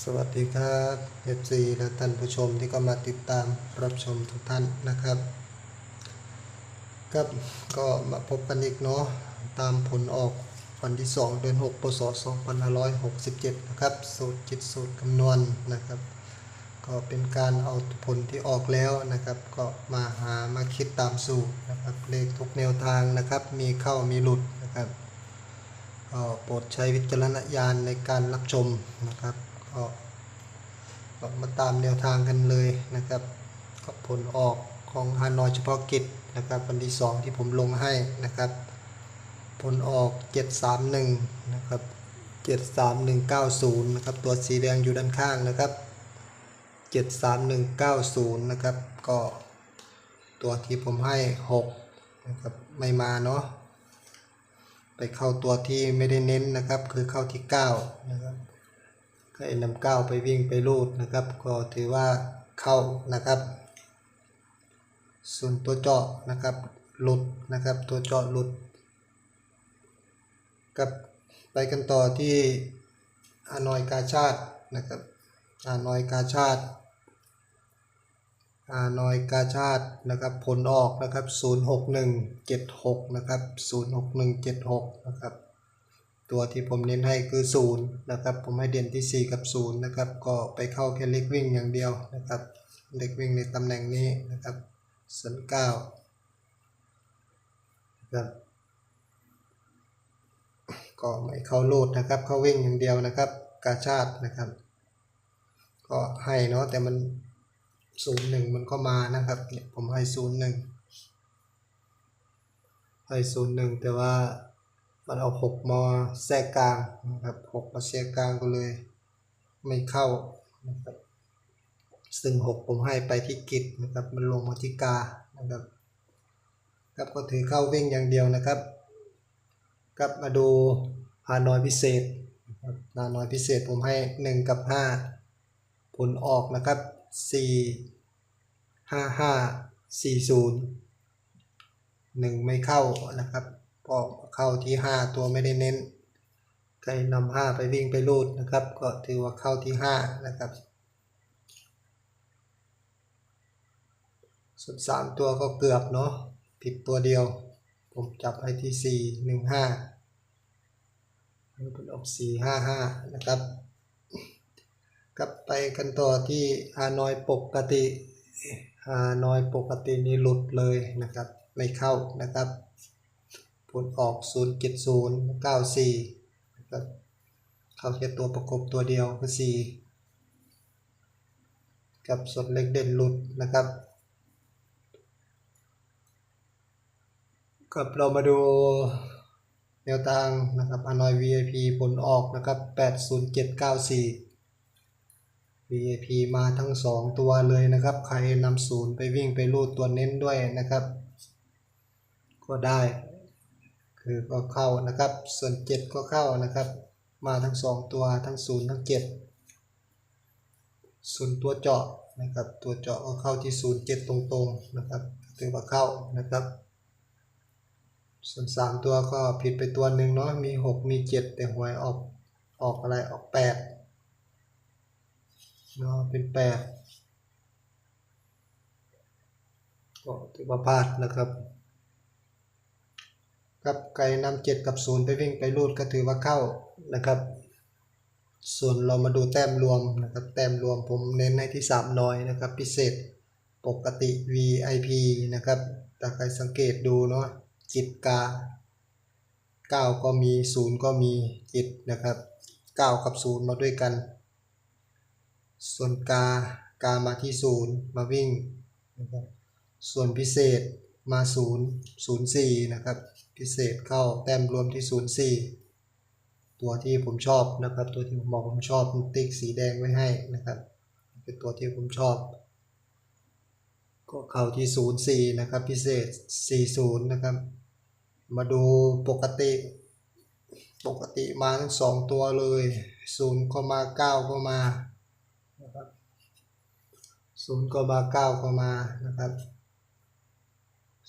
สวัสดีครับเอฟซีและท่านผู้ชมที่ก็มาติดตามรับชมทุกท่านนะครับครับก็มาพบกันอีกเนาะตามผลออกวันที่ 2 เดือน 6พศ2567 นะครับ สูตรจิตสูตรคำนวณนะครับ ก็เป็นการเอาผลที่ออกแล้วนะครับ ก็มาหามาคิดตามสูตรนะครับ เลขทุกแนวทางนะครับ มีเข้ามีหลุดนะครับก็โปรดใช้วิจารณญาณในการรับชมนะครับ ก็มาตามแนวทางกันเลยนะครับก็ผลออกของฮานอยเฉพาะกิจนะครับวันที่ 2 ที่ผมลงให้นะครับ ผลออก 731 นะครับ 73190 นะครับ ตัวสีแดงอยู่ด้านข้างนะครับ 73190 นะครับ ก็ตัวที่ผมให้ 6 นะครับไม่มาเนาะไปเข้าตัวที่ไม่ได้เน้นนะครับ คือเข้าที่ 9 นะครับ ก็เอ็นนำเก้าไปวิ่งไปรูดนะครับ ก็ถือว่าเข้านะครับ ส่วนตัวเจาะนะครับหลุดนะครับ ตัวเจาะหลุด กับไปกันต่อที่อานอยกาชาตินะครับอานอยกาชาติอานอยกาชาตินะครับผลออกนะครับ 06176 นะครับ 06176 นะครับ ตัวที่ผมเน้นให้คือ 0 นะครับ ผมให้เด่นที่ 4 กับ 0 นะครับ ก็ไปเข้าแค่เล็กวิ่งอย่างเดียวนะครับ เล็กวิ่งในตำแหน่งนี้นะครับส่วน9นะครับก็ไม่เข้าโลดนะครับ เข้าวิ่งอย่างเดียวนะครับ กาชาตินะครับ ก็ให้เนาะแต่มันศูนย์หนึ่งมันก็มานะครับเนี่ยผมให้ศูนย์หนึ่งให้ศูนย์หนึ่งแต่ว่า มันเอาหกมาแทรกกลางนะครับหกมาแทรกกลางก็เลย ไม่เข้านะครับซึ่งหกผมให้ไปที่กิจนะครับ มันลงมาที่กานะครับครับก็ถือเข้าวิ่งอย่างเดียวนะครับกลับมาดูฮานอยพิเศษนะครับฮานอยพิเศษผมให้หนึ่งกับห้าผลออกนะครับสี่ห้าห้าสี่ศูนย์หนึ่งไม่เข้านะครับ ก็เข้าที่ห้าตัวไม่ได้เน้นใครนำห้าไปวิ่งไปรูดนะครับ ก็ถือว่าเข้าที่ห้านะครับ ส่วนสามตัวก็เกือบเนาะผิดตัวเดียว ผมจับให้ที่สี่หนึ่งห้าเป็นออกสี่ห้าห้านะครับ กลับไปกันต่อที่ฮานอยปกติฮานอยปกตินี่หลุดเลยนะครับ ไม่เข้านะครับ ผลออก 070 94นะครับเข้าแค่ตัวประกบตัวเดียวคือ 4 กับส่วนเล็กเด่นหลุดนะครับกับเรามาดูแนวทางนะครับฮานอย VIP ผลออกนะครับ 80794 VIP มาทั้ง 2 ตัวเลยนะครับ ใครนำศูนย์ไปวิ่งไปรูดตัวเน้นด้วยนะครับ ก็ได้ คือก็เข้านะครับ ส่วน 7 ก็เข้านะครับ มาทั้ง 2 ตัวทั้ง 0 ทั้ง 7 ส่วนตัวเจาะนะครับ ตัวเจาะก็เข้าที่ 0 7 ตรงๆนะครับถือว่าเข้านะครับ ส่วน 3 ตัวก็ผิดไปตัวหนึ่งเนาะมี 6 มี 7 แต่หวยออกออกอะไรออก8เนาะเป็นแปดก็ถือว่าพลาดนะครับ กับไก่นำเจ็ดกับศูนย์ไปวิ่งไปรูดก็ถือว่าเข้านะครับ ส่วนเรามาดูแต้มรวมนะครับ แต้มรวมผมเน้นให้ที่สามน้อยนะครับ พิเศษปกติ VIP นะครับถ้าใครสังเกตดูเนาะจิตกาเก้าก็มีศูนย์ก็มีจิตนะครับเก้ากับศูนย์มาด้วยกัน ส่วนกากามาที่ศูนย์มาวิ่งนะครับส่วนพิเศษมาศูนย์ศูนย์สี่นะครับ พิเศษเข้าแต้มรวมที่ศูนย์สี่ตัวที่ผมชอบนะครับ ตัวที่ผมบอกผมชอบติ๊กสีแดงไว้ให้นะครับ เป็นตัวที่ผมชอบ ก็เข้าที่ศูนย์สี่นะครับ พิเศษสี่ศูนย์นะครับ มาดูปกติ ปกติมาทั้งสองตัวเลยศูนย์ก็มาเก้าก็มานะครับศูนย์ก็มาเก้าก็มานะครับ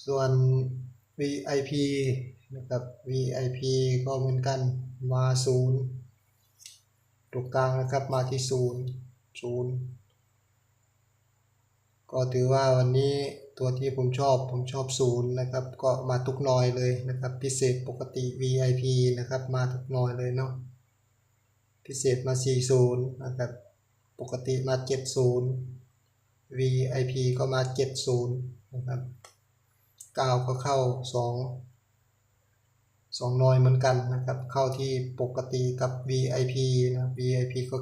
ส่วน VIP นะครับ VIP ก็เหมือนกันมาศูนย์ตัวกลางนะครับมาที่ศูนย์ศูนย์ก็ถือว่าวันนี้ตัวที่ผมชอบผมชอบศูนย์นะครับ ก็มาทุกหนอยเลยนะครับ พิเศษปกติ VIP นะครับ มาทุกหนอยเลยเนาะพิเศษมา 40 นะครับ ปกติมา 70 VIP ก็มา 70 นะครับ 9 ก็เข้า 2 2น้อยเหมือนกันนะครับ เข้าที่ปกติกับ VIP นะ VIP ก็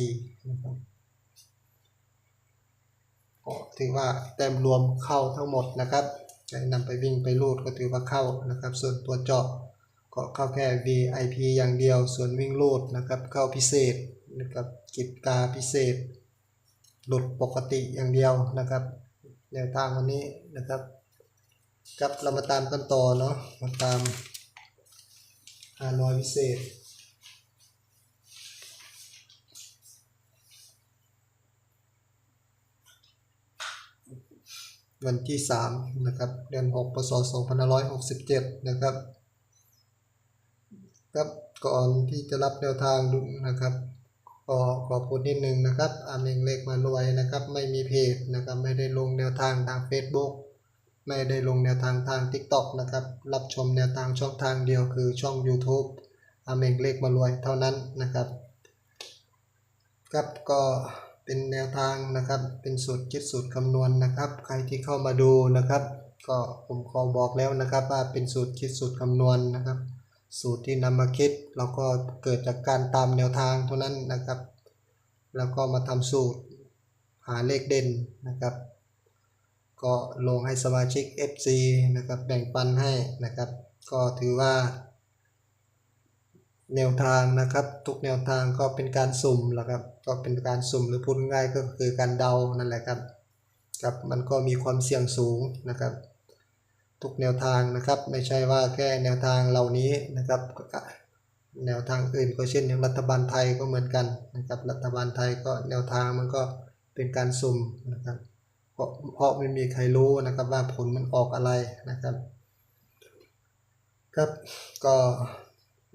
94 นะครับก็ถือว่าแต้มรวมเข้าทั้งหมดนะครับจะนำไปวิ่งไปรูดก็ถือว่าเข้านะครับ ส่วนตัวเจาะก็เข้าแค่ VIP อย่างเดียว ส่วนวิ่งรูดนะครับ เข้าพิเศษนะครับกิจกาพิเศษ หลุดปกติอย่างเดียวนะครับแนวทางวันนี้นะครับ ครับเรามาตามกันต่อเนาะมาตามฮานอยพิเศษ วันที่ 3 นะครับ เดือน6พศ2567 นะครับ ครับก่อนที่จะรับแนวทางดูนะครับก็ขอพูดนิดนึงนะครับอาเมงเล็กมารวยนะครับ ไม่มีเพจนะครับ ไม่ได้ลงแนวทางทาง Facebook ไม่ได้ลงแนวทางทาง TikTok นะครับ รับชมแนวทางช่องทางเดียวคือช่อง YouTube อาเมงเล็กมารวยเท่านั้นนะครับครับก็เป็นแนวทางนะครับ เป็นสูตรคิดสูตรคำนวณนะครับ ใครที่เข้ามาดูนะครับ ก็ผมขอบอกแล้วนะครับ ว่าเป็นสูตรคิดสูตรคำนวณนะครับ สูตรที่นำมาคิดแล้วก็เกิดจากการตามแนวทางเท่านั้นนะครับ แล้วก็มาทำสูตรหาเลขเด่นนะครับ ก็ลงให้สมาชิก FC นะครับแบ่งปันให้นะครับ ก็ถือว่า แนวทางนะครับ ทุกแนวทางก็เป็นการสุ่มแหละครับ ก็เป็นการสุ่มหรือพูดง่ายก็คือการเดานั่นแหละครับครับมันก็มีความเสี่ยงสูงนะครับ ทุกแนวทางนะครับ ไม่ใช่ว่าแค่แนวทางเหล่านี้นะครับ แนวทางอื่นก็เช่นอย่างรัฐบาลไทยก็เหมือนกันนะครับ รัฐบาลไทยก็แนวทางมันก็เป็นการสุ่มนะครับ เพราะไม่มีใครรู้นะครับว่าผลมันออกอะไรนะครับ ครับก็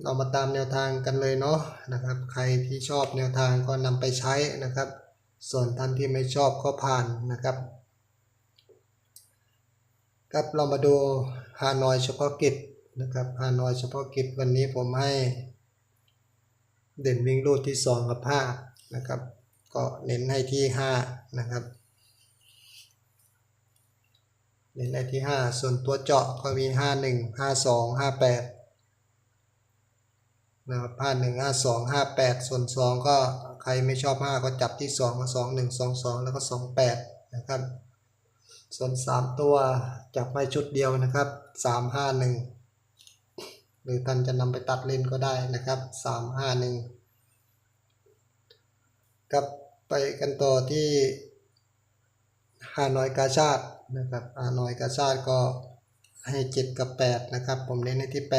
เรามาตามแนวทางกันเลยเนาะนะครับ ใครที่ชอบแนวทางก็นำไปใช้นะครับ ส่วนท่านที่ไม่ชอบก็ผ่านนะครับ ครับเรามาดูฮานอยเฉพาะกิจนะครับฮานอยเฉพาะกิจวันนี้ผมให้เด่นวิ่งรูดที่ 2 กับ 5 นะครับ ก็เน้นให้ที่ 5 นะครับ เน้นให้ที่ 5 ส่วนตัวเจาะก็มี 51 52 58นะครับ51 52 58 ส่วน 2 ก็ใครไม่ชอบ 5 ก็จับที่ 2 ก็ 21 22 แล้วก็ 28 นะครับ ส่วน 3 ตัวจับไปชุดเดียวนะครับ 3 5 1หรือท่านจะนำไปตัดเลนก็ได้นะครับ 3 5 1ครับไปกันต่อที่ ฮานอยกาชาตินะครับฮานอยกาชาติก็ให้7กับ8นะครับ ผมเน้นในที่8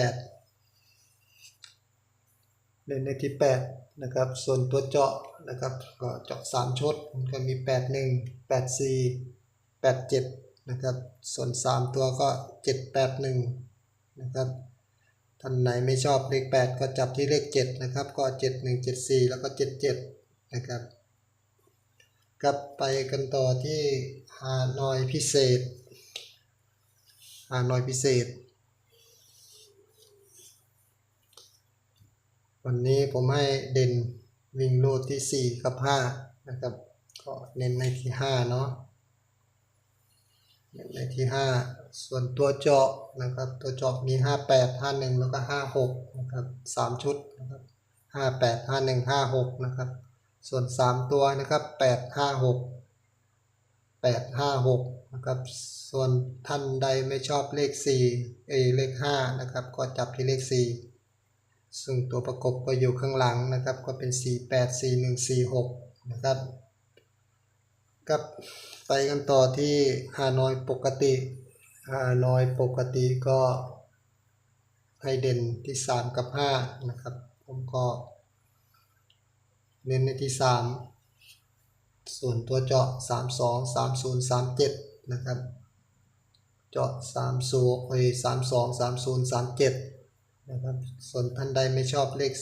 เน้นในที่8นะครับ ส่วนตัวเจาะนะครับก็เจาะ3ชุดมันก็มี8 1 8 4 8 7นะครับ ส่วน3ตัวก็7 8 1นะครับท่านไหนไม่ชอบเลข8ก็จับที่เลข7นะครับ ก็7 1 7 4แล้วก็7 7นะครับ กลับไปกันต่อที่ฮานอยพิเศษฮานอยพิเศษ วันนี้ผมให้เด่นวิ่งโลดที่ 4 กับ 5 นะครับ ก็เน้นในที่ 5 เนาะเน้นในที่ 5 ส่วนตัวเจาะนะครับ ตัวเจาะมี 58 51 แล้วก็ 56 นะครับ 3 ชุดนะครับ 58 51 56 นะครับ ส่วน 3 ตัวนะครับ8 5 6 8 5 6นะครับส่วนท่านใดไม่ชอบเลข4เอเลข5นะครับก็จับที่เลข 4 ซึ่งตัวประกบก็อยู่ข้างหลังนะครับก็เป็น 4 8 4 1 4 6นะครับกับไปกันต่อที่ฮานอยปกติฮานอยปกติก็ให้เด่นที่ 3 กับ 5 นะครับ ผมก็ เน้นในที่ 3 ส่วนตัวเจาะ 3 2 3 0 3 7 นะครับ เจาะ3 0เอ้ย3 2 3 0 3 7 นะครับ ส่วนท่านใดไม่ชอบเลข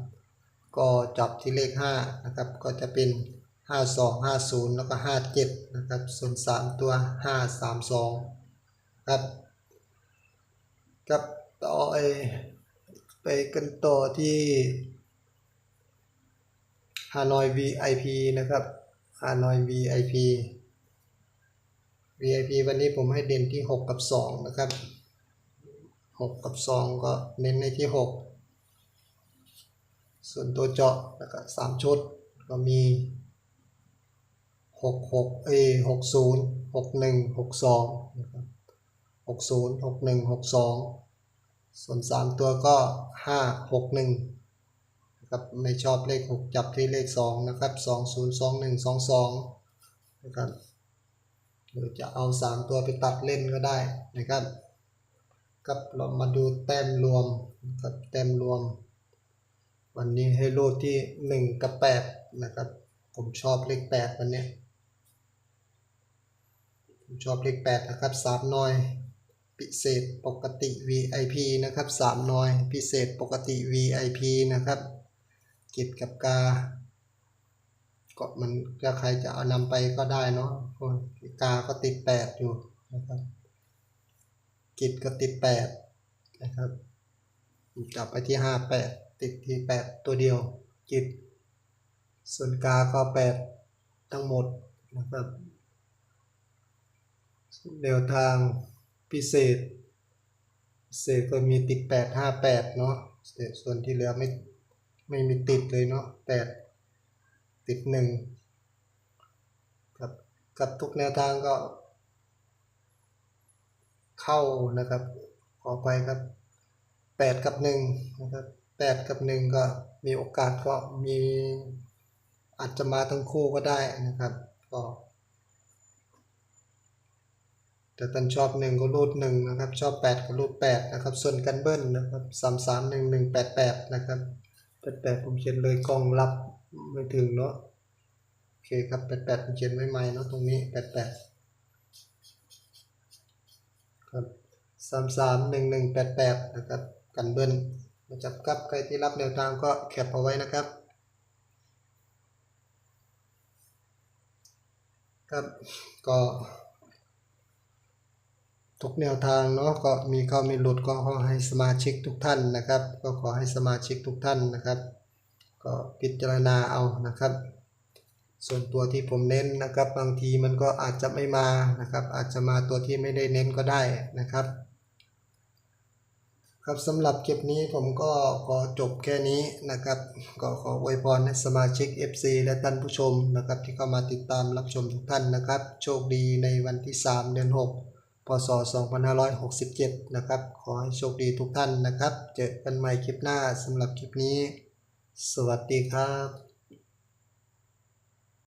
3 ก็จับที่เลข 5 นะครับ ก็จะเป็น 52 50 แล้วก็ 57 นะครับ ส่วน 3 ตัว 532 ครับกับต่อไอไปกันต่อที่ ฮานอย VIP นะครับฮานอย VIP VIP วันนี้ผมให้เด่นที่ 6 กับ 2 นะครับ 6 กับ 2 ก็เน้นในที่ 6 ส่วนตัวเจาะแล้วก็3ชุดก็มี 6 6 เอ 60 61 62นะครับ60 61 62 ส่วน 3 ตัวก็ 5 6 1 ครับไม่ชอบเลข 6 จับที่เลข 2 นะครับ 20 21 22 นะครับหรือจะเอา 3 ตัวไปตัดเล่นก็ได้นะครับครับเรามาดูแต้มรวมนะครับแต้มรวม วันนี้ให้โลดที่ 1 กับ 8 นะครับ ผมชอบเลข 8 วันนี้ผมชอบเลข 8 นะครับ 3 น้อยพิเศษปกติ VIP นะครับ 3 น้อย พิเศษปกติ VIP นะครับ กิจกับกา ก็มันถ้าใครจะเอานำไปก็ได้เนาะกาก็ติด8อยู่นะครับกิจก็ติด8นะครับจับไปที่58ติดที่8ตัวเดียวกิจส่วนกาก็8ทั้งหมดนะครับแนวทางพิเศษเศษก็มีติด8 58เนาะส่วนที่เหลือไม่ ไม่มีติดเลยเนาะ8ติด1ครับกับทุกแนวทางก็ เข้านะครับขอไปครับ8กับ1นะครับ8กับ1ก็มีโอกาสก็มีอาจจะมาทั้งคู่ก็ได้นะครับก็แต่ตันชอบ1ก็รูด1นะครับ ชอบ8ก็รูด8นะครับ ส่วนกันเบิ้ลนะครับ3 3 1 1 8 8นะครับ 88ผมเขียนเลยกล้องรับไม่ถึงเนาะโอเคครับ88ผมเขียนไว้ใหม่เนาะตรงนี้88ครับสามสามหนึ่งหนึ่งแปดแปดนะครับ กันเบิ้ลมาจับกับใครที่รับแนวทางก็แคปเอาไว้นะครับครับก็ ทุกแนวทางเนาะก็มีเข้ามีหลุดก็ขอให้สมาชิกทุกท่านนะครับ ก็ขอให้สมาชิกทุกท่านนะครับ ก็พิจารณาเอานะครับ ส่วนตัวที่ผมเน้นนะครับ บางทีมันก็อาจจะไม่มานะครับ อาจจะมาตัวที่ไม่ได้เน้นก็ได้นะครับ ครับสำหรับคลิปนี้ผมก็ขอจบแค่นี้นะครับ ก็ขออวยพรให้สมาชิก FC และท่านผู้ชมนะครับ ที่เข้ามาติดตามรับชมทุกท่านนะครับ โชคดีในวันที่ 3 เดือน 6 พศ 2567 นะครับ ขอให้โชคดีทุกท่านนะครับ เจอกันใหม่คลิปหน้าสำหรับคลิปนี้ สวัสดีครับ